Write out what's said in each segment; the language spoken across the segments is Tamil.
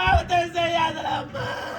நான் எந்த பாவத்தை செய்யாதலம்மா பொன்னான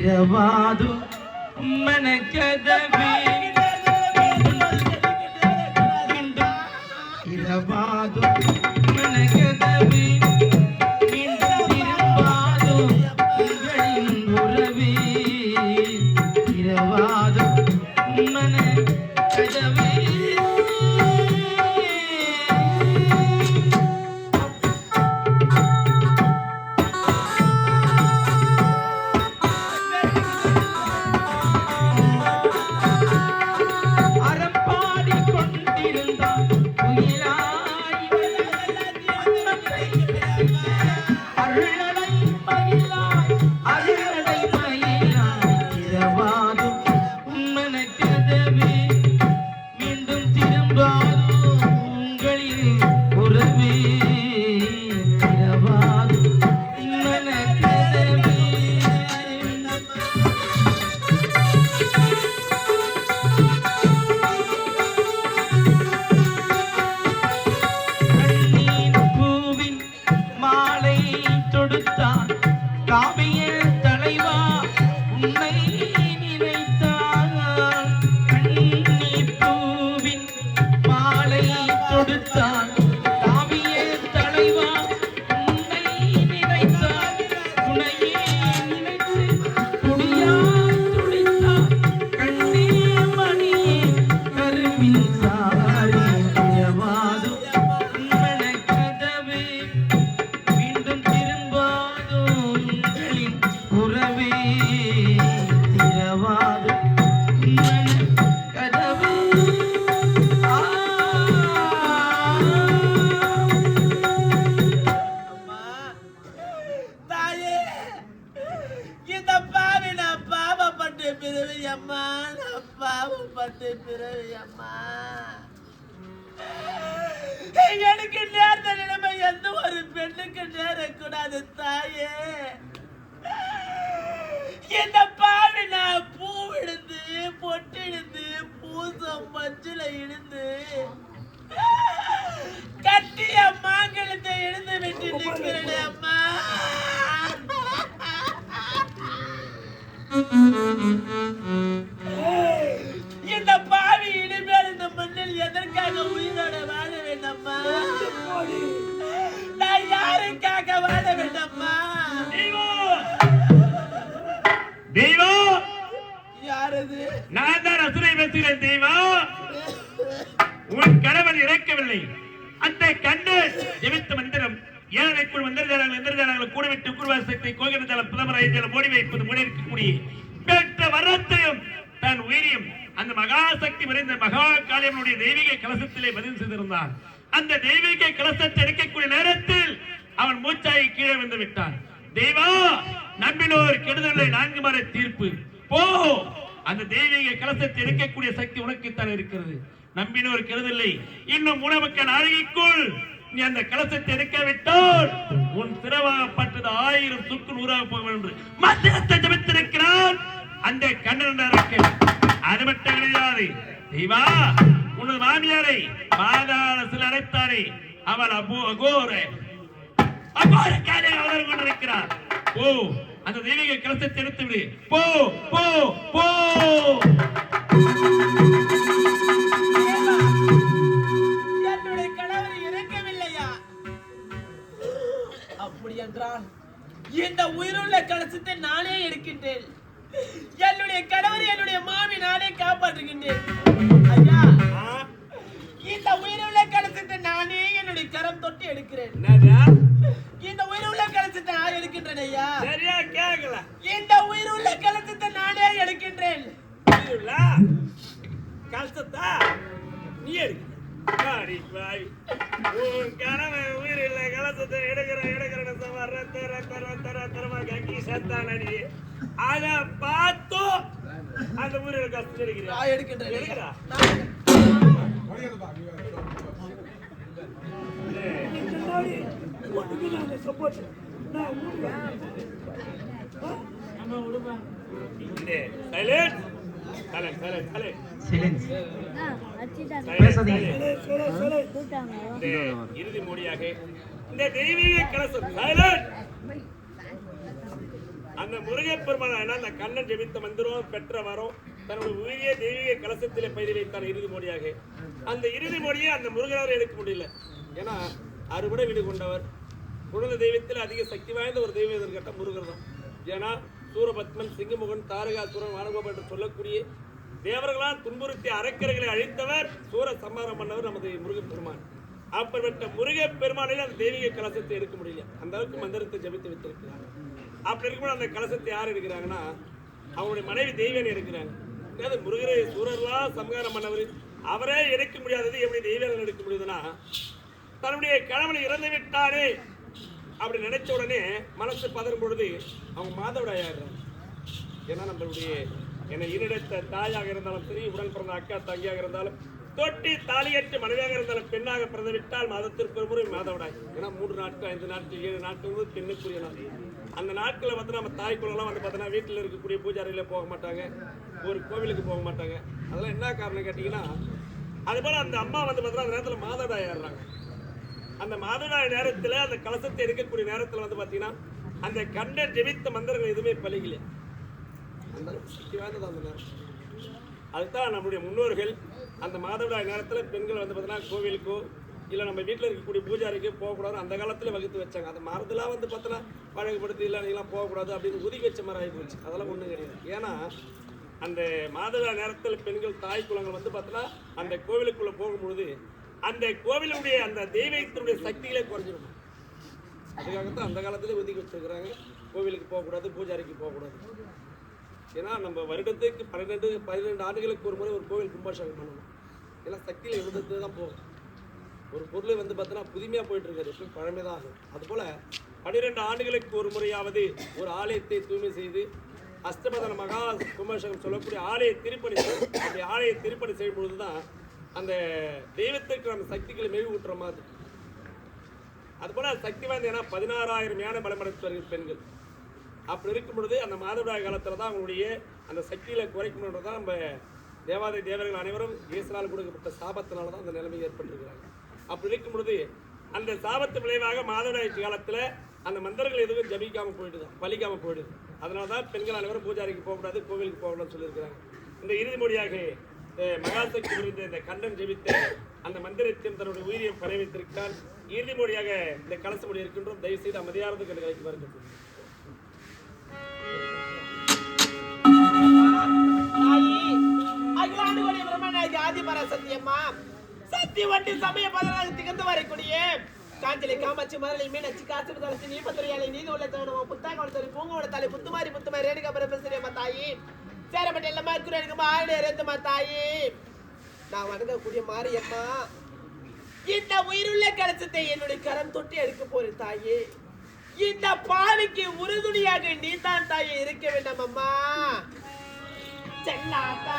இரவாது மனக்கதவே. நான் தான் அசுரை பேசுகிறேன் தெய்வம் உன் கணவன் இறக்கவில்லை. அந்த கண்டு ஜெபித்த மந்திரம் ஏழைக்குள் வந்திருந்தார்கள் எந்திரஜாலங்கள் கூடவிட்டு குருவாசத்தை கோகிரஜால பிரதமர் ஐஜால மூடி வைப்பது மூடி இருக்கக்கூடிய பெற்ற வரத்தையும் தன் உயிரியும் அந்த மகாசக்தி விரைந்த மகா காளியனுடைய தெய்வீக கலசத்திலே பதிவு செய்திருந்தான். அந்த தெய்வீக கலசத்தை எடுக்கக்கூடிய நேரத்தில் அவன் மூச்சாகி கீழே வந்து விட்டான். தெய்வா நம்பினோர் கெடுதலை நான்கு மர தீர்ப்பு. போ அந்த தெய்வீக கலசத்தை எடுக்கக்கூடிய சக்தி உனக்குத்தான் இருக்கிறது. நம்பினோர் கருதில்லை. இன்னும் உணவுக்கு நாழிகைக்குள் நீ அந்த கலசத்தை எடுக்காவிட்டால் உன் திரவாகப்பட்டது ஆயிரம் சுக்கு நூறாக போகும் என்று. மத்தியத்தை ஜபித்திருக்கிறான். அந்த கண்ணன் அரக்கன் அது மட்டும் கிடையாது தெய்வா உனது மாமியாரை பாதாள சில அழைத்தாரே அவள் அபோ அகோர. அகோர காரியம் அவர்கள் கொண்டிருக்கிறார். ஓ அந்த தெய்வீக கலசத்தை எடுத்து விடு. போ போ போ. என்னுடைய கணவர் இறக்கவில்லையா? அப்படி என்றால் இந்த உயிருள்ள கலசத்தை நானே எடுக்கின்றேன். என்னுடைய கணவர் என்னுடைய மாமி நானே காப்பாற்றுகின்றேன். ஐயா இந்த உயிருள்ள கலசத்தை நானே என்னுடைய கரம் தொட்டு எடுக்கிறேன். இந்த உயிருள்ள கலசத்தை நான் எடுக்கின்றேன் ஐயா. சரியா கேட்கல இந்த உயிருள்ள கலசத்தை நானே எடுக்கின்றேன். கலசத்தா நீ எடுக்க உயிரில் கஷ்டம் எடுக்கிறியா நான் இந்த இறுதி மொழியாக இந்த தெய்வீக கலசம் அந்த முருகப்பெருமான அந்த கண்ணன் ஜெபித்த மந்திரம் பெற்ற வரம் தன்னுடைய உரிய தெய்வீக கலசத்தில் பயிர் வைத்தான் இறுதி மொழியாக அந்த இறுதி மொழியை அந்த முருகனார் எடுக்க முடியல. ஏன்னா அறுபடை வீடு கொண்டவர். குழந்தை தெய்வத்தில் அதிக சக்தி வாய்ந்த ஒரு தெய்வம் எதுன்னு கேட்டால் முருகர் தான் ஏன்னா சூரபத்மன் சிங்கமுகன் தாரகாசுரன் வானகோபன் என்று சொல்லக்கூடிய தேவர்களால் துன்புறுத்தி அரக்கர்களை அழித்தவர் சூர சம்மாரம் பண்ணவர் நமது முருகப் பெருமான். அப்படிப்பட்ட முருகப் பெருமானில் அந்த தெய்வீக கலசத்தை எடுக்க முடியல. அந்த அளவுக்கு மந்திரத்தை ஜபித்து வைத்திருக்கிறாங்க. அப்படி இருக்கும்போது அந்த கலசத்தை யார் எடுக்கிறாங்கன்னா அவருடைய மனைவி தெய்வன் எடுக்கிறாங்க. அதாவது முருகரை சூரர்லாம் சம்ஹாரம் பண்ணவர்? அவரே எடுக்க முடியாதது எப்படி தெய்வங்கள் எடுக்க முடியுதுன்னா தன்னுடைய கணவனை இறந்து விட்டாரே அப்படி நினைச்ச உடனே மனசு பதறும் பொழுது அவங்க மாதவிடாய் ஆயிடுறாங்க. ஏன்னா நம்மளுடைய என்னை ஈரெடுத்த தாயாக இருந்தாலும் சரி உடன் பிறந்த அக்கா தங்கியாக இருந்தாலும் தொட்டி தாலியற்ற மனைவியாக இருந்தாலும் பெண்ணாக பிறந்து விட்டால் மாதத்திற்கு ஒரு முறை மாதவிடாய். ஏன்னா மூன்று நாட்கள் ஐந்து நாட்கள் ஏழு நாட்கள் வந்து பெண்ணுக்குரிய நாள். அந்த நாட்களில் வந்து நம்ம தாய் குலம்லாம் வந்து பார்த்தோன்னா வீட்டில் இருக்கக்கூடிய பூஜாரியில் போக மாட்டாங்க ஒரு கோவிலுக்கு போக மாட்டாங்க. அதெல்லாம் என்ன காரணம் கேட்டிங்கன்னா அதுபோல் அந்த அம்மா வந்து பார்த்தோன்னா அந்த நேரத்தில் மாதவிடாய் ஆடுறாங்க அந்த மாதவிடாய் நேரத்தில் அந்த கலசத்தை எடுக்கக்கூடிய நேரத்தில் வந்து பார்த்தீங்கன்னா அந்த கண்ட ஜெபித்த மந்திரங்கள் எதுவுமே பலிக்கல. அந்த சக்தி அந்த அதுதான் நம்முடைய முன்னோர்கள். அந்த மாதவிடாய் நேரத்தில் பெண்கள் வந்து பார்த்தீங்கன்னா கோவிலுக்கோ இல்லை நம்ம வீட்டில் இருக்கக்கூடிய பூஜாரிக்கு போகக்கூடாது. அந்த காலத்தில் வகுத்து வச்சாங்க. அந்த மரத்தெல்லாம் வந்து பார்த்தோன்னா பழகப்படுத்தி இல்லை நீங்களாம் போகக்கூடாது அப்படின்னு ஒதுக்கி வச்ச மாதிரி ஆகி போச்சு. அதெல்லாம் ஒன்றும் கிடையாது. ஏன்னா அந்த மாதவிடாய் நேரத்தில் பெண்கள் தாய் குளங்கள் வந்து பார்த்தோன்னா அந்த கோவிலுக்குள்ளே போகும்பொழுது அந்த கோவிலுடைய அந்த தெய்வத்தினுடைய சக்திகளே குறைஞ்சிடும் அதுக்காகத்தான் அந்த காலத்திலே ஒதுக்கி வச்சிருக்கிறாங்க. கோவிலுக்கு போகக்கூடாது பூஜாரிக்கு போகக்கூடாது. ஏன்னா நம்ம வருடத்துக்கு பன்னிரெண்டு பன்னிரெண்டு ஆண்டுகளுக்கு ஒரு முறை ஒரு கோவில் கும்பாஷகம் பண்ணணும். ஏன்னா சக்தியில் இருந்தது தான் போகும். ஒரு பொருளை வந்து பார்த்தீங்கன்னா புதுமையாக போயிட்டு இருக்காது எப்பவும் பழமை தான் ஆகும் அதுபோல் பன்னிரெண்டு ஆண்டுகளுக்கு ஒரு முறையாவது ஒரு ஆலயத்தை தூய்மை செய்து அஷ்டபதன மகா கும்பாஷகம் சொல்லக்கூடிய ஆலய திருப்பணி செய்யணும். அப்படி ஆலய திருப்பணி செய்யும் பொழுது தான் அந்த தெய்வத்திற்கு நம்ம சக்திகளை மெழுகு ஊட்டுற மாதிரி. அதுபோல சக்தி வாய்ந்த ஏன்னா பதினாறாயிரம் யானை பலமடைத்தவர்கள் பெண்கள். அப்படி இருக்கும் பொழுது அந்த மாதவிடாய் காலத்தில் தான் அவங்களுடைய அந்த சக்தியில் குறைக்கணுன்றது தான் நம்ம தேவாதி தேவர்கள் அனைவரும் இயேசுனால் கொடுக்கப்பட்ட சாபத்தினால தான் அந்த நிலைமை ஏற்பட்டிருக்கிறாங்க. அப்படி இருக்கும் பொழுது அந்த சாபத்து விளைவாக மாதவிடாய் காலத்தில் அந்த மந்திரங்கள் எதுவும் ஜபிக்காமல் போயிடுது பலிக்காமல் போயிடுது. அதனால தான் பெண்கள் அனைவரும் பூஜாரிக்கு போகக்கூடாது கோவிலுக்கு போகக்கூடாதுன்னு சொல்லியிருக்கிறாங்க. இந்த இறுதி மொழியாக மகாசக்தி புரிந்த இந்த கண்டன் ஜெபித்த அந்த மந்திரத்தையும் தன்னுடைய உயிரியை பணி வைத்திருக்கிறார். இறுதி மொழியாக இந்த கலச மொழி இருக்கின்றோம். தயவு செய்து அமைதியானது கண்டு வருகிறது தாயி அகிலாண்டு கோடி சக்தி வண்டி சமய பதினாறு திகழ்ந்து வரக்கூடிய காஞ்சலி காமாட்சி மரளி மீனாட்சி காசு தளசி நீபத்துறையாளி நீதி உள்ள தவணம் புத்தாங்க தலை பூங்கோட தலை புத்துமாரி புத்துமாரி ரேணுகா பரமேஸ்வரி அம்மா தாயி. சேரப்பட்ட எல்லாமா இருக்கிற எனக்கு ஆயுட இறந்துமா தாயி? நான் வணங்கக்கூடிய மாரியம்மா இந்த உயிருள்ள கலசத்தை என்னுடைய கரம் தொட்டு எடுக்க போறேன் தாயே. இந்த பாவிக்கு உறுதுணையாக நீ தான் தாயே இருக்க வேண்டாம் அம்மா. செல்லாத்தா.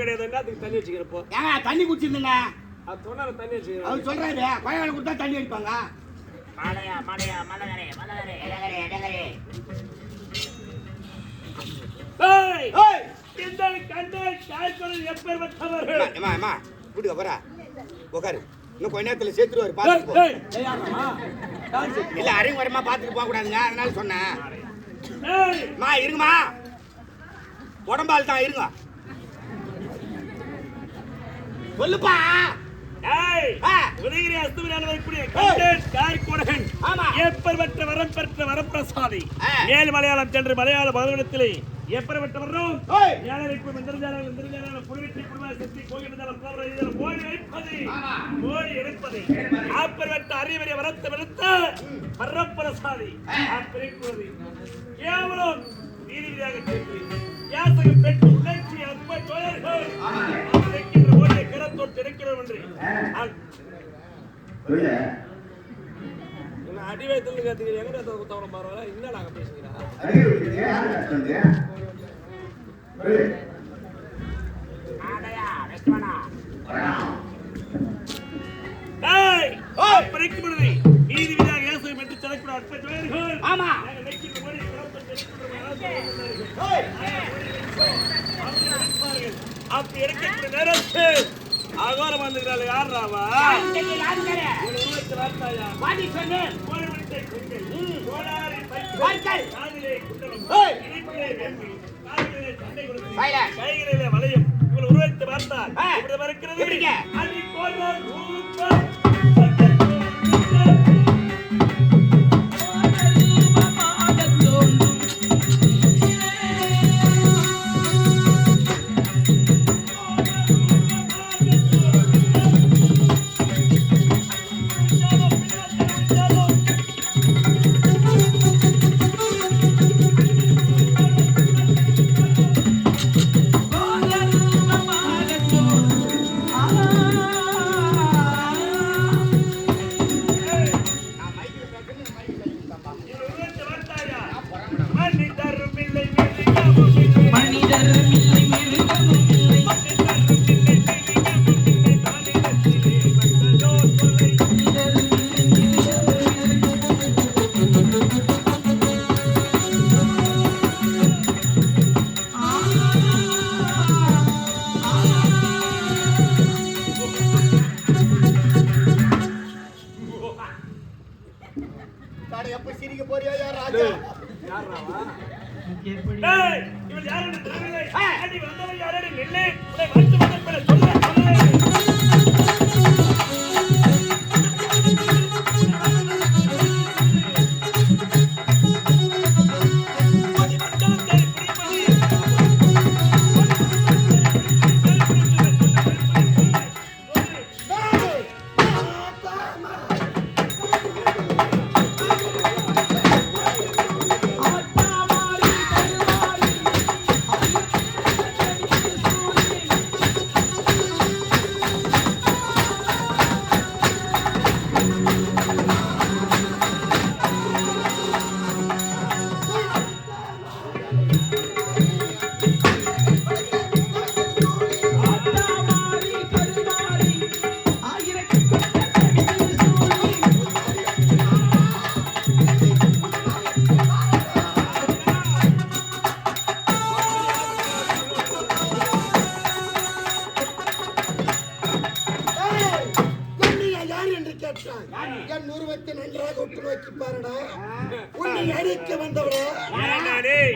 எந்த கெட்ட பழக்கம் கிடையாது என்னத்துக்கு தண்ணி வச்சுக்கிறப்போ. ஏங்க தண்ணி குடிச்சிருந்தேங்க? அது சொன்னால தண்ணி வச்சுக்கிறேன். அவர் சொல்றாரு கொயவாளி கொடுத்தா தண்ணி அடிப்பாங்க. மாலையா மாலையா மலகரே மலகரே இடகரே இடகரே டேய் ஏய்! இந்த கண்டை காய்ச்சல் எப்பேற்பட்டவர்கள் அம்மா அம்மா வீட்டுக்கு போறா உட்காரு இன்னும் கொஞ்ச நேரத்துல சேர்த்துருவாரு டேய், பாத்துட்டு போ. டேய், இல்ல அறிவு வரமா பாத்துட்டு போக கூடாதுங்க அதனால சொன்னேன். இருங்கம்மா. உடம்பால் தான் இருங்க. சொல்லுப்பா. உதயகிரி அஸ்தமனான வரக்கூடிய கண்டேன் காய்க்குடகன் ஆமா. எப்பேற்பட்ட வரம் பெற்ற வரப்பிரசாதி. ஆ. மேல் மலையாளம் சென்று மலையாள எப்பேற்பட்ட வர்றோம்? ஓய். ஏழரைப்பு மந்திரஜாலம் இந்திரஜாலம் புரிவிட்டி குடும்ப சக்தி போன்ற இதில் ஓடி வைப்பது ஓடி எடுப்பது ஆப்பெருவட்ட அறிவரை வரத்து வெளுத்த வரப்பிரசாதி. ஆப்பிரிக்குவது கேவலம் நீதியாக சென்று யாசகம் பெற்று உணர்ச்சி அப்ப தோழர்கள். கரத்தோடு எடுக்கிறோம் என்று அடி வயத்துல கத்துக்கிறீங்க எங்க தவணம் பரவாயில்ல? என்ன நாங்க பேசுகிறா மாலையா வெஸ்டமனா டேய் பிரிக்கு விடுதி நீதி விதியாக இயேசுவை மெட்டு செலக்கூட அற்ப ஜோயர்கள் ஆமா. அப்படி எடுக்கக்கூடிய நேரத்தில் அகோரம் வந்துக்கிறாள் யார் ராவா வாடி சொன்னே கோடி விட்டை கொண்டு கோடாரி பைக்கு வார்த்தை காதிலே குண்டலம் ஏய். இனிப்பிலே வேம்பி காதிலே சண்டை கொடுத்து Silence. கைகளிலே வளையம். உருவத்தை பார்த்தால் இருக்கிறது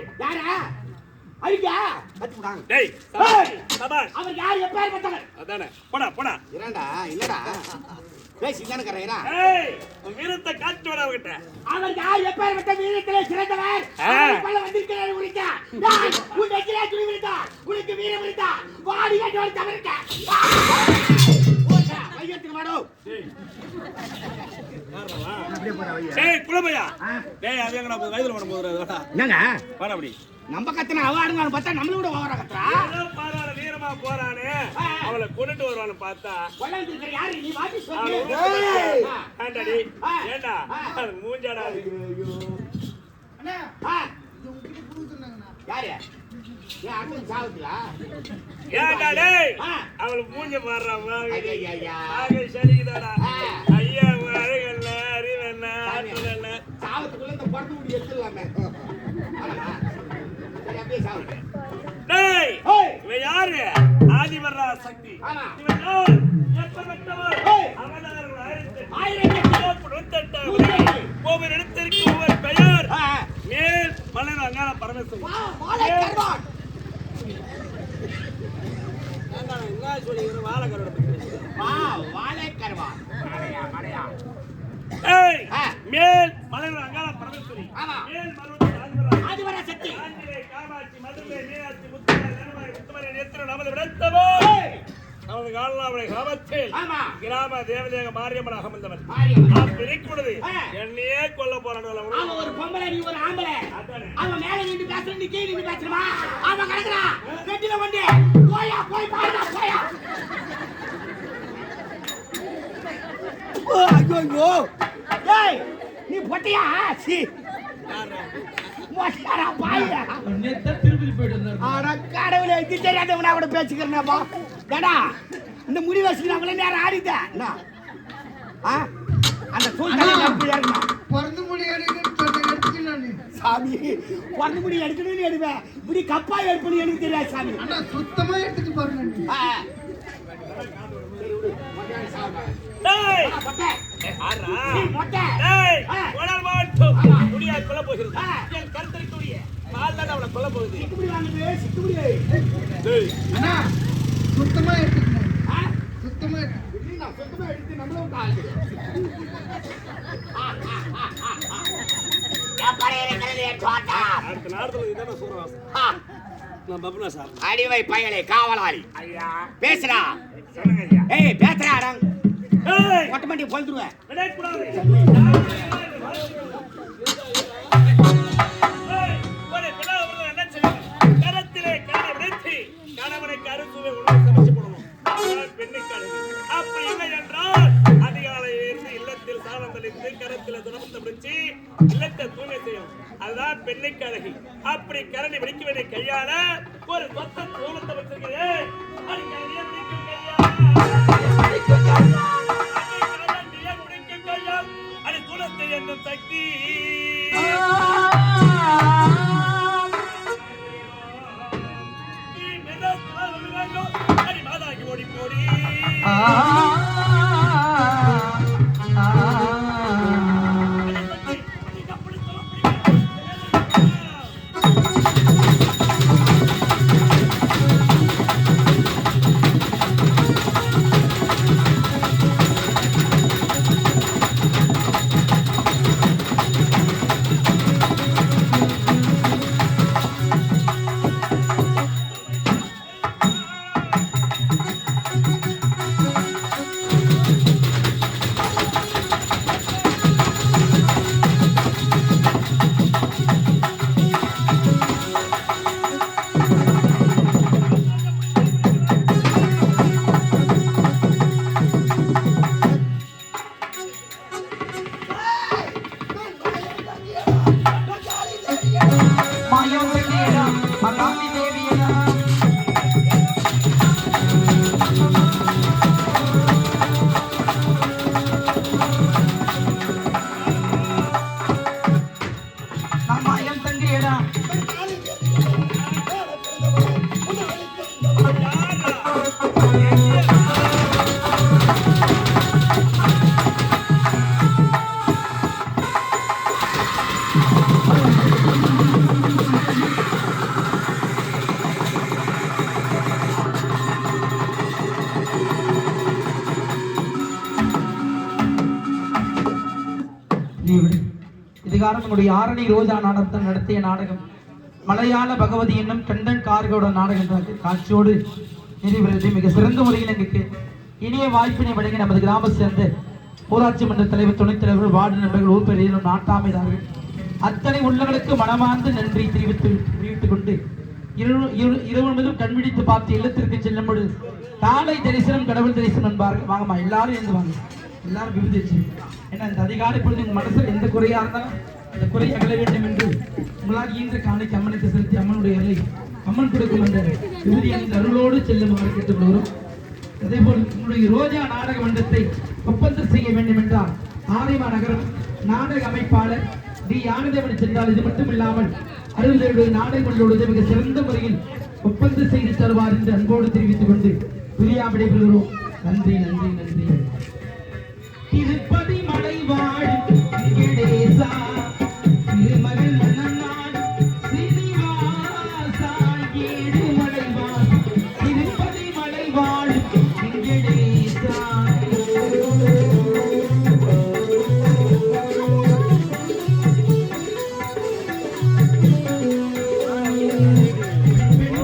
ஏன்டா டேய்? யாரா ஐயா டேய், சபாஷ். அவர் யார்? எப்பேர் பட்டவர் அதானே. போடா, போடா. இரண்டா? இல்லடா. பேசி தானே கரையரா ஏய், வீரத்தை காட்டு வர அவகிட்ட. அவர் யார்? எப்பேர் பட்ட வீரத்திலே சிறந்தவர். கொல்ல வந்திருக்கிறார் உனக்கு நான் உன் நெஞ்சிலே துணி விழுந்தா உனக்கு வீரம் இருந்தா வாடி கட்டி மையத்துக்கு வாடோ டேய், அது எங்கடா போகுது? வயதுல. என்னங்க வாடா அப்படி. நம்ம கத்தன அவ ஆடுங்க பார்த்தா நம்மள விட ஓவரா கத்துறா பாராள வீரமா போறானே, அவளை கொண்டுட்டு வருவான்னு பார்த்தா கொல்ல வந்திருக்கிற யாரு நீ வாடி அவளை சொல்லு உருவத்தை- ஆ. ஏன்டாடி? ஆ. ஏன்டா? அது மூஞ்சாடா. ஆ. யாரு ஏன்டா டேய்? ஆ. அவளை மூஞ்ச பாடுறா மாதிரி. ஐயா அழகல்ல, அறிவென்ன, ஆற்றல் என்ன? சாவத்துக்குள்ள இந்த பொண்ணு முடி எடுத்துடலாமே. இவன் யாரு? ஆதிவர்ரா சக்தி. இவன் யார்? எப்பேற்பட்டவன்? ஏய். அவதாரங்கள் ஆயிரத்தி நூத்தெட்டு. ஒவ்வொரு இடத்திற்கு ஒவ்வொரு பெயர் ஆ. மேல் மலர் அங்காள மேல் மலர் அங்காள பரமேஸ்வரி. மேல் ஆதிவரா சக்தி காமாட்சி மதுரை மீனாட்சி முத்துமாரி நேத்திர நமது விடத்தவோ. நமது காலனாவுடைய கிராமத்தில் ஆமா. கிராம தேவதையாக மாரியம்மன். அப்படி இருக்கும்பொழுது ஆ. என்னையே கொல்ல போறான் ஒரு பொம்பளை நீ ஒரு ஆம்பளை. அவன் மேல நின்று பேசுற நீ கீழே நின்று பேசுறமா? அவன் கிடக்குறான் வெட்டில கொண்டு போயா போய் பாருடா போயா. ஓ, ஐயோ ஏய் நீ பொட்டியா? சி. மொட்டையாடா பாயிடா. ஆனா கடவுளே இது தெரியாதவனா கூட பேசிக்கிறேன்ப்பா. ஏடா இந்த முடி வச்சுக்கிறவங்கள நேரம் ஆடிட்ட என்ன? ஆ? அந்த சூழ்நிலை இருக்கணும் பிறந்து முடி நான் சாமி பிறந்த முடி எடுக்கணும்னு எடுப்பேன். இப்படி கப்பா எடுப்பணும் எனக்கு தெரியாது சாமி. ஆனா சுத்தமா எடுத்துட்டு பாருங்க கருத்தரிக்கூடிய கொல்ல போகுது. சுத்தமா எடுத்துக்கணும்? சுத்தமா சுத்தமா எடுத்து நம்மள விட்டு ஆளுது. எப்படி இருக்கிறது என் தோட்டம்? அடுத்த நேரத்துல இதுதானே சூரவாசம். ஆ, நான் பப்னா சார். அடிவை பயலே காவலாளி ஐயா. பேசுடா. சொல்லுங்க ஐயா. ஏய் பேசுறா அடங். டேய் மொட்டை மண்டி பொழுதுருவேன் கணவனுக்கு அறுசுவை உணவு சமைச்சு போடணும். பெண்ணுக்கு அழகு. அப்படி இல்லை என்றால், அதிகாலையில் இருந்து இல்லத்தில் சாதம் தெளித்து, துணத்தை பிடிச்சு, இல்லத்தை தூய்மை செய்யும். அதுதான் பெண்ணுக்கு அழகு. அப்படி கரணி வேண்டிய கையாள ஒரு சொத்த தூளத்தை வச்சிருக்கிறேன் அது கரணியை அது என்னும் சக்தி அடி இதுகாரம் என்னுடைய ஆரணி ரோஜா நாடகத்தை நடத்திய நாடகம். மலையாள பகவதி என்னும் கண்டன் கார்கோட நாடகம் காட்சியோடு நிறைவேறது மிக சிறந்த முறையில் எங்களுக்கு இனிய வாய்ப்பினை வழங்கி நமது கிராமத்தை சேர்ந்த ஊராட்சி மன்ற தலைவர் துணைத் தலைவர்கள் வார்டு நண்பர்கள் ஊர் பெரியர்கள் நாட்டாமைதார்கள் அத்தனை உள்ளங்களுக்கு மனமார்ந்து நன்றி தெரிவித்து தெரிவித்துக் கொண்டு இரவு இரு- இரவு முழுவதும் கண்பிடித்து பார்த்து இல்லத்திற்கு செல்லும் பொழுது காலை தரிசனம் கடவுள் தரிசனம் என்பார்கள். வாங்கம்மா எல்லாரும் எழுந்து வாங்க. எல்லாரும் விபதி ஏன்னா இந்த அதிகாலை பொழுது உங்க மனசில் எந்த குறையா இருந்தாலும் அந்த குறை அகல வேண்டும் என்று உங்களால் ஈன்ற காணிக்கு அம்மனுக்கு செலுத்தி அம்மனுடைய அருளை அம்மன் கொடுக்கும் அந்த விபதி அந்த அருளோடு செல்லுமாறு கேட்டுக்கொள்கிறோம் அதேபோல் உங்களுடைய ரோஜா நாடக மன்றத்தை ஒப்பந்தம் செய்ய வேண்டும் என்றால் ஆரிமா நகரம் நாடக அமைப்பாளர் டி. யானதேவன் சென்றால் இது மட்டும் இல்லாமல் அருள்தேவனுடைய நாடகங்களோடு மிக சிறந்த முறையில் ஒப்பந்தம் செய்து தருவார் என்று அன்போடு தெரிவித்துக் கொண்டு பிரியா விடைபெறுகிறோம். நன்றி நன்றி நன்றி. திருப்பதி மலை வாழும்